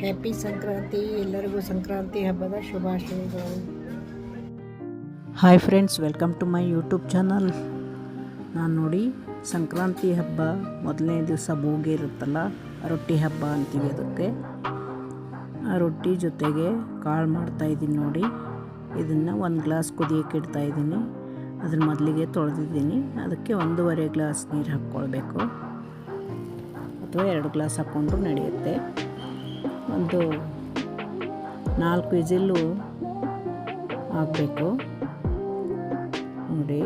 Happy Sankranti, ಎಲ್ಲರಿಗೂ ಸಂಕ್ರಾಂತಿ ಹಬ್ಬದ ಶುಭಾಶಯಗಳು. Hi friends, welcome to my YouTube channel. ನಾನು ನೋಡಿ, ಸಂಕ್ರಾಂತಿ ಹಬ್ಬ ಮೊದಲನೇ ದಿವಸ ಭೋಗಿ ಇರುತ್ತಲ್ಲ ರೊಟ್ಟಿ ಹಬ್ಬ ಅಂತೀವಿ ಅದಕ್ಕೆ. ಆ ರೊಟ್ಟಿ ಜೊತೆಗೆ ಕಾಳು ಮಾಡ್ತಾಯಿದ್ದೀನಿ ನೋಡಿ. ಇದನ್ನು ಒಂದು ಗ್ಲಾಸ್ ಕುದಿಯೋಕೆ ಇಡ್ತಾಯಿದ್ದೀನಿ ಅದನ್ನು ಮೊದಲಿಗೆ ತೊಳೆದಿದ್ದೀನಿ. ಅದಕ್ಕೆ ಒಂದೂವರೆ ಗ್ಲಾಸ್ ನೀರು ಹಾಕ್ಕೊಳ್ಬೇಕು. ಅಥವಾ ಎರಡು ಗ್ಲಾಸ್ ಹಾಕ್ಕೊಂಡ್ರು ನಡೆಯುತ್ತೆ. ಒಂದು ನಾಲ್ಕು ವಿಜಿಲ್ಲು ಹಾಕಬೇಕು ನೋಡಿ.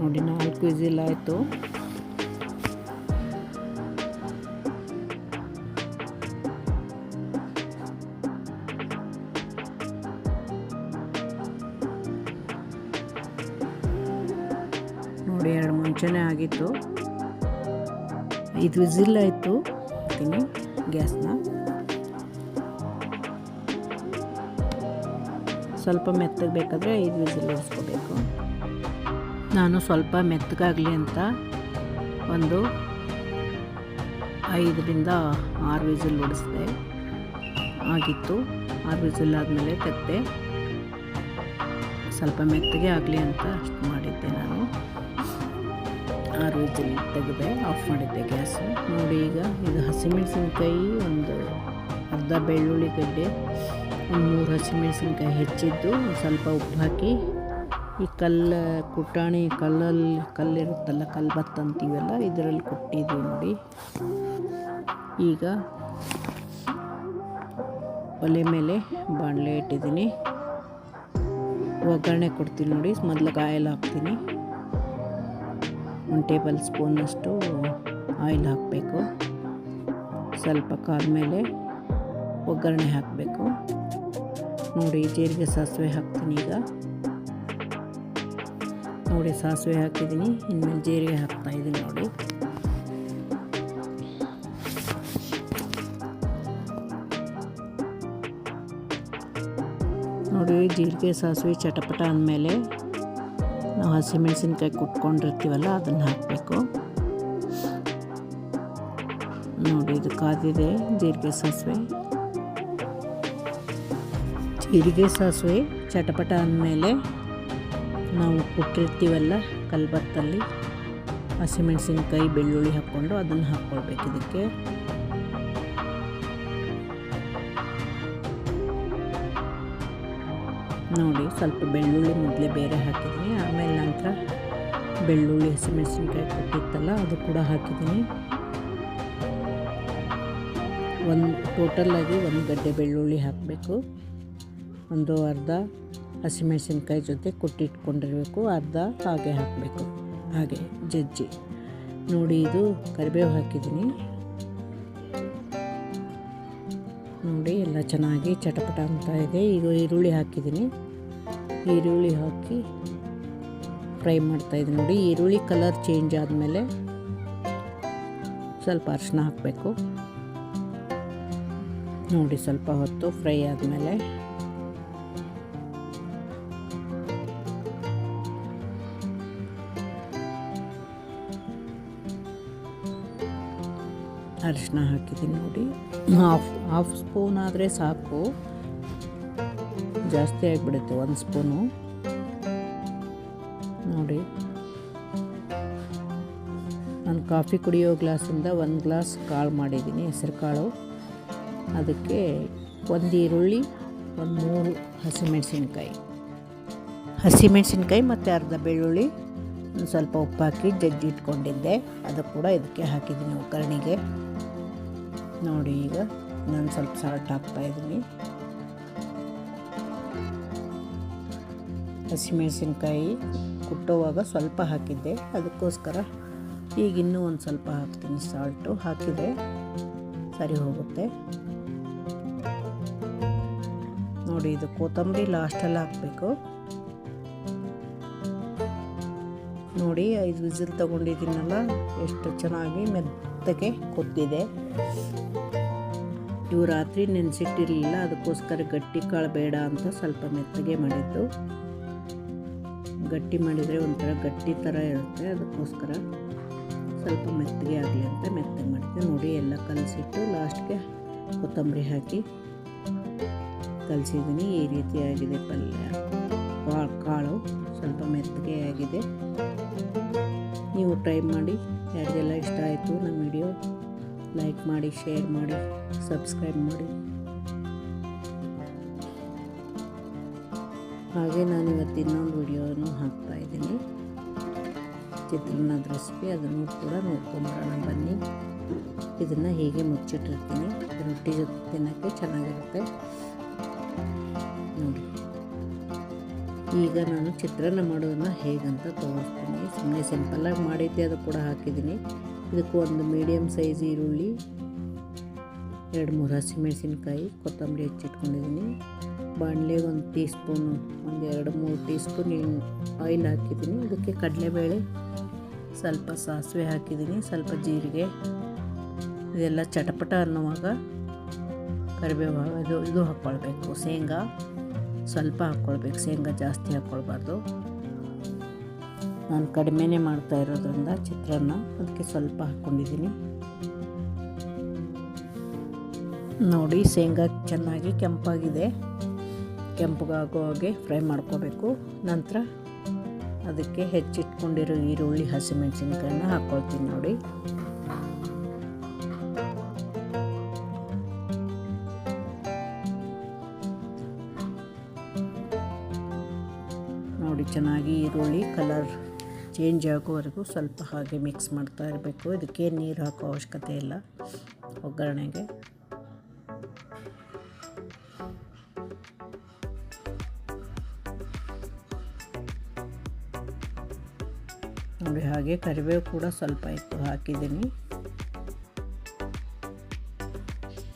ನೋಡಿ ನಾಲ್ಕು ವಿಸಿಲ್ ಆಯಿತು. ನೋಡಿ ಎರಡು ಮುಂಚೆನೇ ಆಗಿತ್ತು. ಐದು ವಿಸಿಲ್ ಆಯಿತು. ಹಾಕ್ತೀನಿ ಗ್ಯಾಸ್ನ. ಸ್ವಲ್ಪ ಮೆತ್ತಗೆ ಬೇಕಾದರೆ ಐದು ವಿಸಿಲ್ ಹೊಡಿಸ್ಕೋಬೇಕು ನಾನು ಸ್ವಲ್ಪ ಮೆತ್ತಗಾಗಲಿ ಅಂತ ಒಂದು ಐದರಿಂದ ಆರು ವಿಸಿಲ್ ಹೊಡಿಸಿದೆ ಆಗಿತ್ತು. ಆರು ವಿಸಿಲ್ ಆದಮೇಲೆ ತೆಗ್ದೆ. ಸ್ವಲ್ಪ ಮೆತ್ತಗೆ ಆಗಲಿ ಅಂತ ಅಷ್ಟು ಮಾಡಿದ್ದೆ ನಾನು. ಆರು ವಿಸಿಲ್ ತೆಗೆದೆ ಆಫ್ ಮಾಡಿದ್ದೆ ಗ್ಯಾಸು ನೋಡಿ ಈಗ ಇದು ಹಸಿಮೆಣಸಿನ್ಕಾಯಿ ಒಂದು ಅರ್ಧ ಬೆಳ್ಳುಳ್ಳಿ ಗಡ್ಡೆ, ಒಂದು ಮೂರು ಹಸಿಮೆಣಸಿನ್ಕಾಯಿ ಹೆಚ್ಚಿದ್ದು, ಸ್ವಲ್ಪ ಉಪ್ಪು ಹಾಕಿ, ಈ ಕಲ್ಲು ಕುಟಾಣಿ ಕಲ್ಲಲ್ಲಿ ಕಲ್ಲಿರುತ್ತಲ್ಲ, ಕಲ್ಬತ್ತು ಅಂತೀವಲ್ಲ, ಇದರಲ್ಲಿ ಕೊಟ್ಟಿದ್ದೀವಿ ನೋಡಿ. ಈಗ ಒಲೆ ಮೇಲೆ ಬಾಣಲೆ ಇಟ್ಟಿದ್ದೀನಿ. ಒಗ್ಗರಣೆ ಕೊಡ್ತೀನಿ ನೋಡಿ, ಮೊದಲು ಗಾಯಲ್ಲ ಹಾಕ್ತೀನಿ. ಒಂದು ಟೇಬಲ್ ಸ್ಪೂನಷ್ಟು ಆಯಿಲ್ ಹಾಕಬೇಕು. ಸ್ವಲ್ಪ ಕಾದ ಮೇಲೆ ಒಗ್ಗರಣೆ ಹಾಕಬೇಕು. ನೋಡಿ, ಜೀರಿಗೆ ಸಾಸಿವೆ ಹಾಕ್ತೀನಿ ಈಗ. ನೋಡಿ, ಸಾಸಿವೆ ಹಾಕಿದ್ದೀನಿ. ಇನ್ಮೇಲೆ ಜೀರಿಗೆ ಹಾಕ್ತಾ ಇದ್ದೀನಿ ನೋಡಿ. ನೋಡಿ, ಜೀರಿಗೆ ಸಾಸಿವೆ ಚಟಪಟ ಅಂದಮೇಲೆ ನಾವು ಹಸಿಮೆಣಸಿನ್ಕಾಯಿ ಕುಟ್ಕೊಂಡಿರ್ತೀವಲ್ಲ ಅದನ್ನು ಹಾಕಬೇಕು. ನೋಡಿ, ಇದು ಕಾದಿದೆ, ಜೀರಿಗೆ ಸಾಸಿವೆ. ಜೀರಿಗೆ ಸಾಸಿವೆ ಚಟಪಟ ಅಂದಮೇಲೆ ನಾವು ಕುಟ್ಟಿರ್ತೀವಲ್ಲ ಕಲ್ಬತ್ತಲ್ಲಿ, ಹಸಿಮೆಣಸಿನ್ಕಾಯಿ, ಬೆಳ್ಳುಳ್ಳಿ ಹಾಕ್ಕೊಂಡು ಅದನ್ನು ಹಾಕ್ಕೊಳ್ಬೇಕು ಇದಕ್ಕೆ. ನೋಡಿ ಸ್ವಲ್ಪ ಬೆಳ್ಳುಳ್ಳಿ ಮೊದಲೇ ಬೇರೆ ಹಾಕಿದ್ದೀನಿ. ಆಮೇಲೆ ನಂತರ ಬೆಳ್ಳುಳ್ಳಿ, ಹಸಿಮೆಣಸಿನ್ಕಾಯಿ ಕೊಟ್ಟಿತ್ತಲ್ಲ, ಅದು ಕೂಡ ಹಾಕಿದ್ದೀನಿ. ಒಂದು ಟೋಟಲ್ಲಾಗಿ ಒಂದು ಗಡ್ಡೆ ಬೆಳ್ಳುಳ್ಳಿ ಹಾಕಬೇಕು. ಒಂದು ಅರ್ಧ ಹಸಿಮೆಣಸಿನ್ಕಾಯಿ ಜೊತೆ ಕೊಟ್ಟಿಟ್ಕೊಂಡಿರಬೇಕು. ಅರ್ಧ ಹಾಗೆ ಹಾಕಬೇಕು. ಹಾಗೆ, ಜಜ್ಜಿ. ನೋಡಿ, ಇದು ಕರಿಬೇವು ಹಾಕಿದ್ದೀನಿ. ನೋಡಿ, ಎಲ್ಲ ಚೆನ್ನಾಗಿ ಚಟಪಟ ಅಂತ ಇದೆ. ಈಗ ಈರುಳ್ಳಿ ಹಾಕಿದ್ದೀನಿ. ಈರುಳ್ಳಿ ಹಾಕಿ ಫ್ರೈ ಮಾಡ್ತಾಯಿದ್ದೀನಿ ನೋಡಿ. ಈರುಳ್ಳಿ ಕಲರ್ ಚೇಂಜ್ ಆದಮೇಲೆ ಸ್ವಲ್ಪ ಅರಿಶಿನ ಹಾಕಬೇಕು. ನೋಡಿ, ಸ್ವಲ್ಪ ಹೊತ್ತು ಫ್ರೈ ಆದಮೇಲೆ ಅರಿಶಿನ ಹಾಕಿದ್ದೀನಿ ನೋಡಿ. ಹಾಫ್ ಹಾಫ್ ಸ್ಪೂನ್ ಆದರೆ ಸಾಕು. ಜಾಸ್ತಿ ಆಗಿಬಿಡುತ್ತೆ, ಒಂದು ಸ್ಪೂನು ನೋಡಿ. ನಾನು ಕಾಫಿ ಕುಡಿಯೋ ಗ್ಲಾಸಿಂದ ಒಂದು ಗ್ಲಾಸ್ ಕಾಳು ಮಾಡಿದ್ದೀನಿ, ಹೆಸರು ಕಾಳು. ಅದಕ್ಕೆ ಒಂದು ಈರುಳ್ಳಿ, ಒಂದು ಮೂರು ಹಸಿಮೆಣಸಿನ್ಕಾಯಿ. ಹಸಿಮೆಣಸಿನ್ಕಾಯಿ ಮತ್ತು ಅರ್ಧ ಬೆಳ್ಳುಳ್ಳಿ, ಒಂದು ಸ್ವಲ್ಪ ಉಪ್ಪು ಹಾಕಿ ಜಜ್ಜಿ ಇಟ್ಕೊಂಡಿದ್ದೆ. ಅದು ಕೂಡ ಇದಕ್ಕೆ ಹಾಕಿದ್ದೀನಿ ಒಗ್ಗರಣೆಗೆ. ನೋಡಿ ಈಗ ನಾನು ಸ್ವಲ್ಪ ಸಾಲ್ಟ್ ಹಾಕ್ತಾಯಿದ್ದೀನಿ ಹಸಿಮೆಣಸಿನ್ಕಾಯಿ ಕುಟ್ಟೋವಾಗ ಸ್ವಲ್ಪ ಹಾಕಿದ್ದೆ. ಅದಕ್ಕೋಸ್ಕರ ಈಗ ಇನ್ನೂ ಒಂದು ಸ್ವಲ್ಪ ಹಾಕ್ತೀನಿ. ಸಾಲ್ಟು ಹಾಕಿದರೆ ಸರಿ ಹೋಗುತ್ತೆ. ನೋಡಿ, ಇದು ಕೊತ್ತಂಬರಿ ಲಾಸ್ಟಲ್ಲಿ ಹಾಕಬೇಕು. ನೋಡಿ, ಐದು ವಿಸಿಲ್ ತೊಗೊಂಡಿದ್ದೀನಲ್ಲ, ಎಷ್ಟು ಚೆನ್ನಾಗಿ ಮೆತ್ತಗೆ ಕೊತ್ತಿದೆ. ಇವು ರಾತ್ರಿ ನೆನೆಸಿಟ್ಟಿರಲಿಲ್ಲ, ಅದಕ್ಕೋಸ್ಕರ ಗಟ್ಟಿ ಕಾಳು ಬೇಡ ಅಂತ ಸ್ವಲ್ಪ ಮೆತ್ತಗೆ ಮಾಡಿದ್ದು. ಗಟ್ಟಿ ಮಾಡಿದರೆ ಒಂಥರ ಗಟ್ಟಿ ಥರ ಇರುತ್ತೆ. ಅದಕ್ಕೋಸ್ಕರ ಸ್ವಲ್ಪ ಮೆತ್ತಗೆ ಆಗಲಿ ಅಂತ ಮೆತ್ತಗೆ ಮಾಡ್ತೀನಿ ನೋಡಿ, ಎಲ್ಲ ಕಲಸಿಟ್ಟು ಲಾಸ್ಟ್ಗೆ ಕೊತ್ತಂಬರಿ ಹಾಕಿ ಕಲಸಿದ್ದೀನಿ. ಈ ರೀತಿ ಆಗಿದೆ ಪಲ್ಯ. ಕಾಳು ಸ್ವಲ್ಪ ಮೆತ್ತಗೆ ಆಗಿದೆ. ನೀವು ಟ್ರೈ ಮಾಡಿ. ಯಾರಿಗೆಲ್ಲ ಇಷ್ಟ ಆಯಿತು ನಮ್ಮ ವಿಡಿಯೋ, ಲೈಕ್ ಮಾಡಿ, ಶೇರ್ ಮಾಡಿ, ಸಬ್ಸ್ಕ್ರೈಬ್ ಮಾಡಿ. ಹಾಗೆ ನಾನು ಇವತ್ತು ಇನ್ನೊಂದು ವಿಡಿಯೋನು ಹಾಕ್ತಾ ಇದ್ದೀನಿ. ಚಿತ್ರಾನ್ನದ ರೆಸಿಪಿ ಅದನ್ನು ಕೂಡ ನೋಡ್ಕೊಂಬರೋಣ ಬನ್ನಿ. ಇದನ್ನು ಹೀಗೆ ಮುಚ್ಚಿಟ್ಟಿರ್ತೀನಿ. ರೊಟ್ಟಿ ಜೊತೆ ತಿನ್ನೋಕ್ಕೆ ಚೆನ್ನಾಗಿರುತ್ತೆ. ನೋಡಿ. ಈಗ ನಾನು ಚಿತ್ರಾನ್ನ ಮಾಡೋದನ್ನು ಹೇಗಂತ ತೋರಿಸ್ತೀನಿ. ಸುಮ್ಮನೆ ಸಿಂಪಲ್ಲಾಗಿ ಮಾಡಿದ್ದೆ ಅದು ಕೂಡ ಹಾಕಿದ್ದೀನಿ. ಇದಕ್ಕೂ ಒಂದು ಮೀಡಿಯಮ್ ಸೈಜ್ ಈರುಳ್ಳಿ, ಎರಡು ಮೂರು ಹಸಿಮೆಣಸಿನ್ಕಾಯಿ, ಕೊತ್ತಂಬರಿ ಹೆಚ್ಚಿಟ್ಕೊಂಡಿದ್ದೀನಿ. ಬಾಣಲೆಗೆ ಒಂದು ಟೀ ಸ್ಪೂನು ಒಂದು ಎರಡು ಮೂರು ಟೀ ಸ್ಪೂನ್ ಆಯಿಲ್ ಹಾಕಿದ್ದೀನಿ. ಇದಕ್ಕೆ ಕಡಲೆಬೇಳೆ, ಸ್ವಲ್ಪ ಸಾಸಿವೆ ಹಾಕಿದ್ದೀನಿ, ಸ್ವಲ್ಪ ಜೀರಿಗೆ, ಇದೆಲ್ಲ ಚಟಪಟ ಅನ್ನುವಾಗ ಕರಿಬೇವು, ಇದು ಇದು ಹಾಕ್ಕೊಳ್ಬೇಕು. ಶೇಂಗಾ ಸ್ವಲ್ಪ ಹಾಕ್ಕೊಳ್ಬೇಕು, ಶೇಂಗಾ ಜಾಸ್ತಿ ಹಾಕ್ಕೊಳ್ಬಾರ್ದು. ನಾನು ಕಡಿಮೆನೇ ಮಾಡ್ತಾ ಇರೋದ್ರಿಂದ ಚಿತ್ರಾನ್ನ ಅದಕ್ಕೆ ಸ್ವಲ್ಪ ಹಾಕ್ಕೊಂಡಿದ್ದೀನಿ. ನೋಡಿ, ಶೇಂಗಾ ಚೆನ್ನಾಗಿ ಕೆಂಪಾಗಿದೆ. ಕೆಂಪಗಾಗೋ ಹಾಗೆ ಫ್ರೈ ಮಾಡ್ಕೋಬೇಕು. ನಂತರ ಅದಕ್ಕೆ ಹೆಚ್ಚಿಟ್ಕೊಂಡಿರೋ ಈರುಳ್ಳಿ, ಹಸಿಮೆಣಸಿನ್ಕಾಯನ್ನ ಹಾಕ್ಕೊಳ್ತೀನಿ ನೋಡಿ. ನೋಡಿ, ಚೆನ್ನಾಗಿ ಈರುಳ್ಳಿ ಕಲರ್ ಚೇಂಜ್ ಆಗೋವರೆಗೂ ಸ್ವಲ್ಪ ಹಾಗೆ ಮಿಕ್ಸ್ ಮಾಡ್ತಾ ಇರಬೇಕು. ಇದಕ್ಕೆ ನೀರು ಹಾಕೋ ಅವಶ್ಯಕತೆ ಇಲ್ಲ. ಒಗ್ಗರಣೆಗೆ. ನೋಡಿ ಹಾಗೆ ಕರಿಬೇವು ಕೂಡ ಸ್ವಲ್ಪ ಇತ್ತು ಹಾಕಿದ್ದೀನಿ.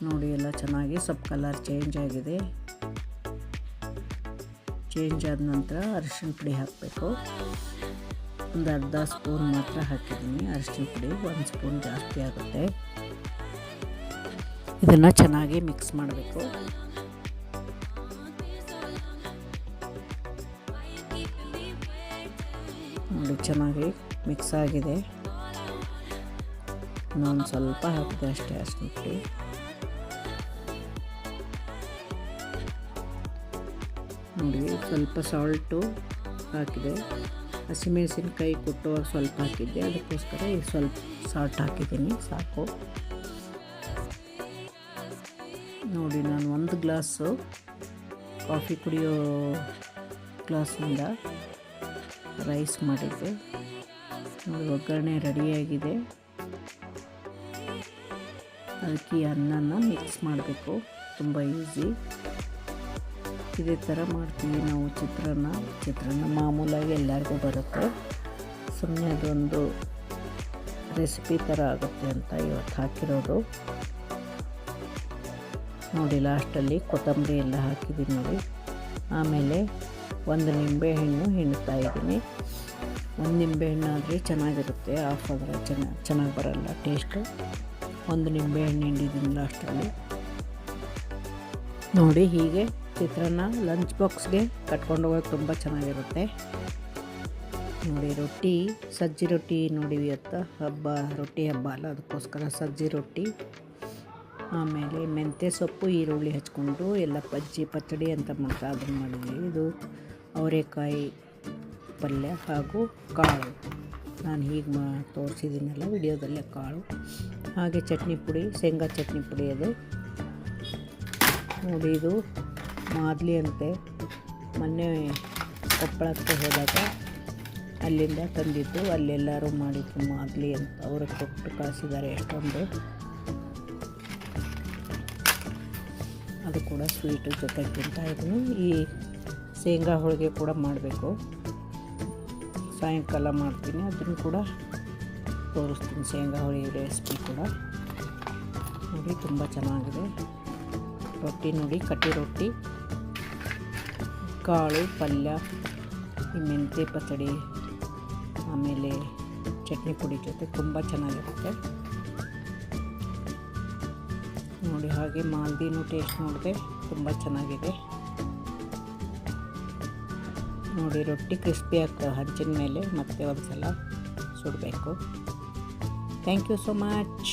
ನೋಡಿ ಎಲ್ಲ ಚೆನ್ನಾಗಿ ಸ್ವಲ್ಪ ಕಲರ್ ಚೇಂಜ್ ಆಗಿದೆ. ಚೇಂಜ್ ಆದ ನಂತರ ಅರಿಶಿನ ಪುಡಿ ಹಾಕಬೇಕು. ಒಂದು ಅರ್ಧ ಸ್ಪೂನ್ ಮಾತ್ರ ಹಾಕಿದ್ದೀನಿ. ಅರಿಶಿನ ಪುಡಿ ಒಂದು ಸ್ಪೂನ್ ಜಾಸ್ತಿ ಆಗುತ್ತೆ. ಇದನ್ನು ಚೆನ್ನಾಗಿ ಮಿಕ್ಸ್ ಮಾಡಬೇಕು. ನೋಡಿ ಚೆನ್ನಾಗಿ ಮಿಕ್ಸ್ ಆಗಿದೆ. ನಾನು ಸ್ವಲ್ಪ ಹಾಕಿದೆ ಅಷ್ಟೇ, ಅಷ್ಟು ನೋಡಿ, ಸ್ವಲ್ಪ ಸಾಲ್ಟು ಹಾಕಿದೆ. ಹಸಿಮೆಣಸಿನ್ಕಾಯಿ ಕುಟ್ಟುವಾಗ ಸ್ವಲ್ಪ ಹಾಕಿದ್ದೆ. ಅದಕ್ಕೋಸ್ಕರ ಈಗ ಸ್ವಲ್ಪ ಸಾಲ್ಟ್ ಹಾಕಿದ್ದೀನಿ, ಸಾಕು. ನೋಡಿ, ನಾನು ಒಂದು ಗ್ಲಾಸು ಕಾಫಿ ಕುಡಿಯೋ ಗ್ಲಾಸಿಂದ ರೈಸ್ ಮಾಡಿದ್ದೆ ನೋಡಿ, ಒಗ್ಗರಣೆ ರೆಡಿಯಾಗಿದೆ ಅಕ್ಕಿ ಅನ್ನನ ಮಿಕ್ಸ್ ಮಾಡಬೇಕು. ತುಂಬ ಈಸಿ ಇದೇ ಥರ ಮಾಡ್ತೀವಿ ನಾವು ಚಿತ್ರಾನ್ನ. ಚಿತ್ರಾನ್ನ ಮಾಮೂಲಾಗಿ ಎಲ್ಲರಿಗೂ ಬರುತ್ತೆ. ಸುಮ್ಮನೆ ಅದೊಂದು ರೆಸಿಪಿ ಥರ ಆಗುತ್ತೆ ಅಂತ ಇವತ್ತು ಹಾಕಿರೋದು. ನೋಡಿ ಲಾಸ್ಟಲ್ಲಿ ಕೊತ್ತಂಬರಿ ಎಲ್ಲ ಹಾಕಿದ್ದೀನಿ ನೋಡಿ. ಆಮೇಲೆ ಒಂದು ನಿಂಬೆಹಣ್ಣು ಹಿಂಡ್ತಾ ಇದ್ದೀನಿ. ಒಂದು ನಿಂಬೆಹಣ್ಣು ಆದರೆ ಚೆನ್ನಾಗಿರುತ್ತೆ. ಆಫ್ ಆದರೆ ಚೆನ್ನಾಗಿ ಚೆನ್ನಾಗಿ ಬರಲ್ಲ ಟೇಸ್ಟು ಒಂದು ನಿಂಬೆಹಣ್ಣು ಹಿಂಡಿದ್ದೀನಿ ಲಾಸ್ಟಲ್ಲಿ ನೋಡಿ ಹೀಗೆ ಚಿತ್ರಾನ್ನ ಲಂಚ್ ಬಾಕ್ಸ್ಗೆ ಕಟ್ಕೊಂಡು ಹೋಗೋಕೆ ತುಂಬ ಚೆನ್ನಾಗಿರುತ್ತೆ. ನೋಡಿ ರೊಟ್ಟಿ, ಸಜ್ಜಿ ರೊಟ್ಟಿ ನೋಡಿವಿ ಅತ್ತ. ಹಬ್ಬ, ರೊಟ್ಟಿ ಹಬ್ಬ ಅಲ್ಲ, ಅದಕ್ಕೋಸ್ಕರ ಸಜ್ಜಿ ರೊಟ್ಟಿ. ಆಮೇಲೆ ಮೆಂತ್ಯ ಸೊಪ್ಪು, ಈರುಳ್ಳಿ ಹಚ್ಕೊಂಡು, ಎಲ್ಲ ಪಜ್ಜಿ, ಪಚ್ಚಡಿ ಅಂತ ಮಾಡ್ತಾ ಅದನ್ನು ಮಾಡಿದ್ವಿ. ಇದು ಅವರೆಕಾಯಿ ಪಲ್ಯ ಹಾಗೂ ಕಾಳು. ನಾನು ಹೀಗೆ ಮಾ ತೋರಿಸಿದ್ದೀನಲ್ಲ ವಿಡಿಯೋದಲ್ಲೇ ಕಾಳು. ಹಾಗೆ ಚಟ್ನಿ ಪುಡಿ, ಶೇಂಗಾ ಚಟ್ನಿ ಪುಡಿ ಅದು. ನೋಡಿ ಇದು ಮಾದಲಿ ಅಂತೆ. ಮೊನ್ನೆ ಕೊಪ್ಪಳಕ್ಕೆ ಹೋದಾಗ ಅಲ್ಲಿಂದ ತಂದಿದ್ದು. ಅಲ್ಲೆಲ್ಲರೂ ಮಾಡಿದ್ದು ಮಾದಲಿ ಅಂತ ಅವರು ಕೊಟ್ಟು ಕಳಿಸಿದ್ದಾರೆ ಎಷ್ಟೊಂದು. ಅದು ಕೂಡ ಸ್ವೀಟು ಜೊತೆ ಇದನ್ನು ಈ ಶೇಂಗಾ ಹೋಳಿಗೆ ಕೂಡ ಮಾಡಬೇಕು. ಸಾಯಂಕಾಲ ಮಾಡ್ತೀನಿ. ಅದನ್ನು ಕೂಡ ತೋರಿಸ್ತೀನಿ. ಶೇಂಗಾ ಹೋಳಿ ರೆಸಿಪಿ ಕೂಡ. ನೋಡಿ, ತುಂಬ ಚೆನ್ನಾಗಿದೆ. ರೊಟ್ಟಿ ನೋಡಿ, ಕಟ್ಟಿ ರೊಟ್ಟಿ. ಕಾಳು, ಪಲ್ಯ ಈ ಮೆಂತೆ ಪಚಡಿ ಆಮೇಲೆ ಚಟ್ನಿ ಪುಡಿ ಜೊತೆ ತುಂಬ ಚೆನ್ನಾಗಿರುತ್ತೆ. ನೋಡಿ, ಹಾಗೆ ಮಾಲ್ದಿನೂ ಟೇಸ್ಟ್ ನೋಡಿದೆ ತುಂಬ ಚೆನ್ನಾಗಿದೆ. ನೋಡಿ ರೊಟ್ಟಿ ಕ್ರಿಸ್ಪಿ ಆಗ್ತದೆ ಹಂಚಿನ ಮೇಲೆ ಮತ್ತೆ ಒಂದು ಸಲ ಸುಡಬೇಕು. Thank you so much